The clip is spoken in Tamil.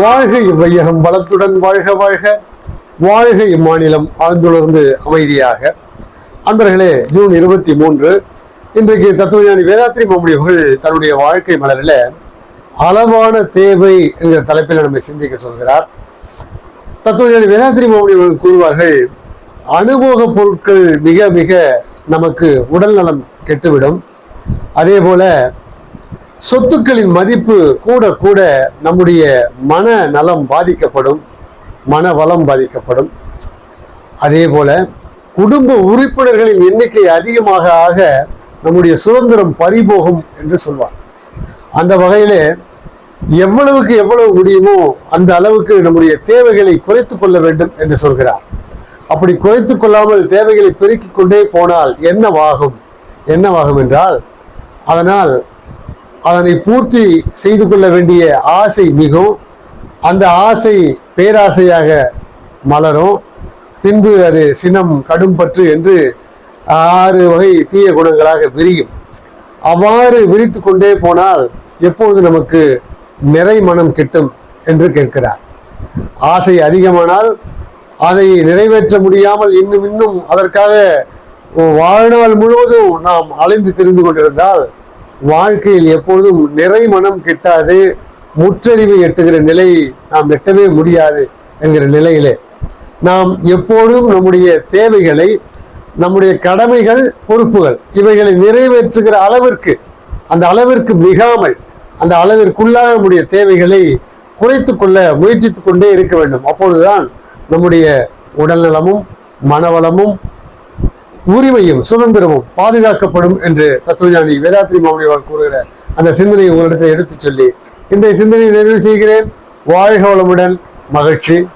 வாழ்க இவ்வையகம் வளத்துடன் வாழ்க வாழ்க. வாழ்க இம்மாநிலம் ஆழ்ந்துணர்ந்து அமைதியாக. அன்பர்களே ஜூன் இருபத்தி மூன்று இன்றைக்கு தத்துவஞானி வேதாத்ரி மாமுடி அவர்கள் தன்னுடைய வாழ்க்கை மலரில் அளவான தேவை என்கிற தலைப்பில் நம்மை சிந்திக்க சொல்கிறார். தத்துவஞானி வேதாத்ரி மாமுடி அவர்கள் கூறுவார்கள் அனுபவ பொருட்கள் மிக மிக நமக்கு உடல் நலம் கெட்டுவிடும். அதே போல சொத்துக்களின் மதிப்பு கூட கூட நம்முடைய மன நலம் பாதிக்கப்படும் மன வளம் பாதிக்கப்படும். அதே போல குடும்ப உறுப்பினர்களின் எண்ணிக்கை அதிகமாக ஆக நம்முடைய சுதந்திரம் பறிபோகும் என்று சொல்வார். அந்த வகையில் எவ்வளவுக்கு எவ்வளவு முடியுமோ அந்த அளவுக்கு நம்முடைய தேவைகளை குறைத்து கொள்ள வேண்டும் என்று சொல்கிறார். அப்படி குறைத்து கொள்ளாமல் தேவைகளை பெருக்கிக் கொண்டே போனால் என்னவாகும்? என்னவாகும் என்றால் அதனால் அதனை பூர்த்தி செய்து கொள்ள வேண்டிய ஆசை மிகும் அந்த ஆசை பேராசையாக மலரும். பின்பு அது சினம் கடும் பற்று என்று ஆறு வகை தீய குணங்களாக விரியும். அவ்வாறு விரித்து கொண்டே போனால் எப்பொழுது நமக்கு நிறை மனம் கிட்டும் என்று கேட்கிறார். ஆசை அதிகமானால் அதை நிறைவேற்ற முடியாமல் இன்னும் இன்னும் அதற்காக வாழ்நாள் முழுவதும் நாம் அலைந்து திரிந்து கொண்டிருந்தால் வாழ்க்கையில் எப்பொழுதும் நிறை மனம் கிட்டாது முற்றறிவை எட்டுகிற நிலை நாம் எட்டவே முடியாது என்கிற நிலையிலே. நாம் எப்போதும் நம்முடைய தேவைகளை நம்முடைய கடமைகள் பொறுப்புகள் இவைகளை நிறைவேற்றுகிற அளவிற்கு அந்த அளவிற்கு மிகாமல் அந்த அளவிற்குள்ளாக நம்முடைய தேவைகளை குறைத்து கொள்ள முயற்சித்து கொண்டே இருக்க வேண்டும். அப்பொழுதுதான் நம்முடைய உடல் நலமும் மனவளமும் உரிமையும் சுதந்திரமும் பாதுகாக்கப்படும் என்று தத்துவஞானி வேதாத்ரி மாமணி அவர்கள் கூறுகிற அந்த சிந்தனையை உங்களிடத்தை எடுத்துச் சொல்லி இன்றைய சிந்தனையை நிறைவு செய்கிறேன். வாழ்க வளமுடன் மகிழ்ச்சி.